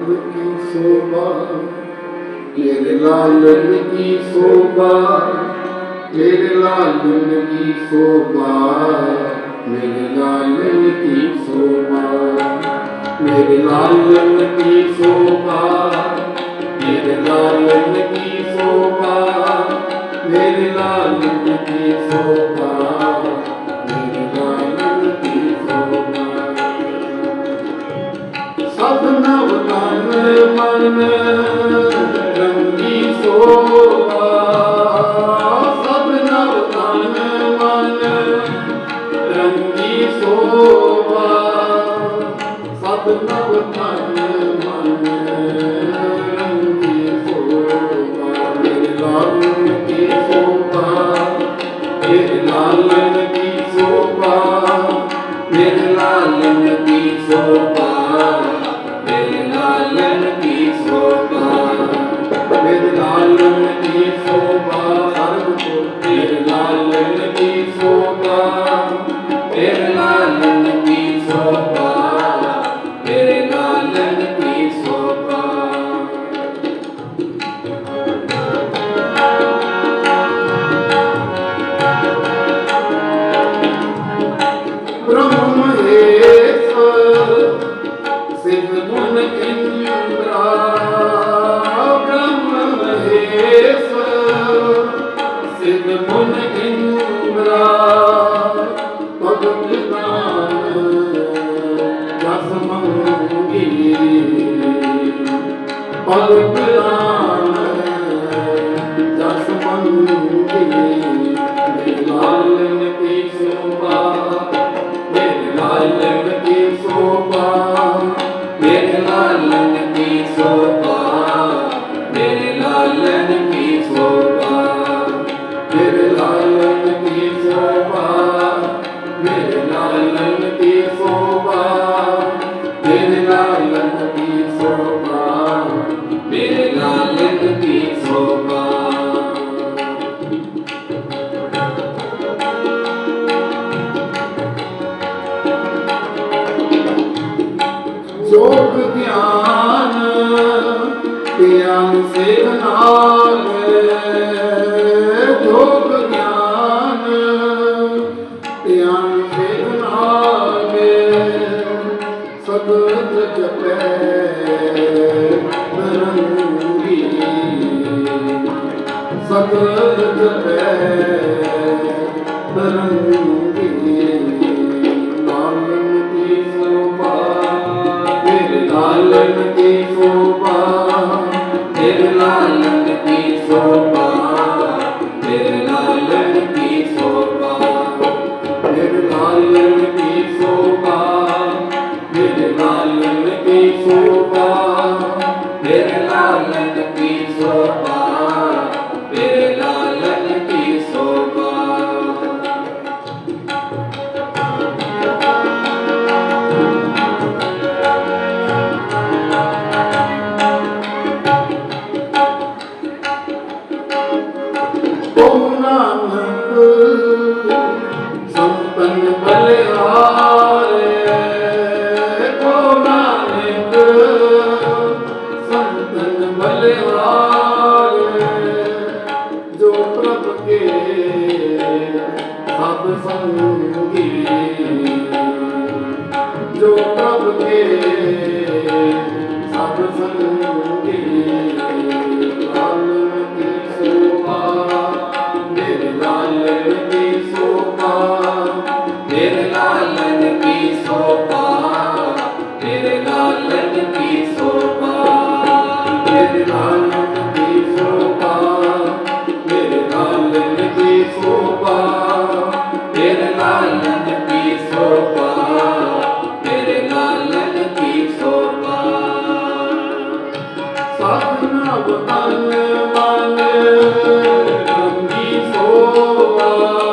की शोभा तेरे लालन की शोभा तेरे लालन की शोभा मेरे लालन की शोभा मेरे लालन की शोभा मेरे लालन की शोभा मेरे लालन की शोभा मेरे लालन की शोभा सब नवता ਮਨ ਰੰਗੀ ਸੋਭਾ। ਸਭ ਨਵ ਤਨ ਮਨ ਰੰਗੀ ਸੋਭਾ। ਸਭ ਨਵ ਤਨ Amen. ਰਸ ਮੰਗੂਗੀ ਪਲਕ ਆਨ ਜੋਗ ਧਿਆਨ ਧਿਆਨ ਸੇਵ ਜੋਗ ਧਿਆਨ ਧਿਆਨ ਸੇਵ ਸਤਿ ਜਪੈ ਨਰੰਗੀ ਸਤਿ ਜਪੈ Allah. ਸਭ ਸੰਗੀ ਜੋ ਪ੍ਰਭ ਕੇ ਸਭ ਸੰਗੀ ਲਾਲਨ ਕੀ ਸੋਭਾ ਮੇਰੇ ਲਾਲਨ ਕੀ ਸੋਭਾ ਮੇਰੇ ਪ੍ਰਭ ਤਨ ਮਨ ਰੰਗੀ ਸੋਆ।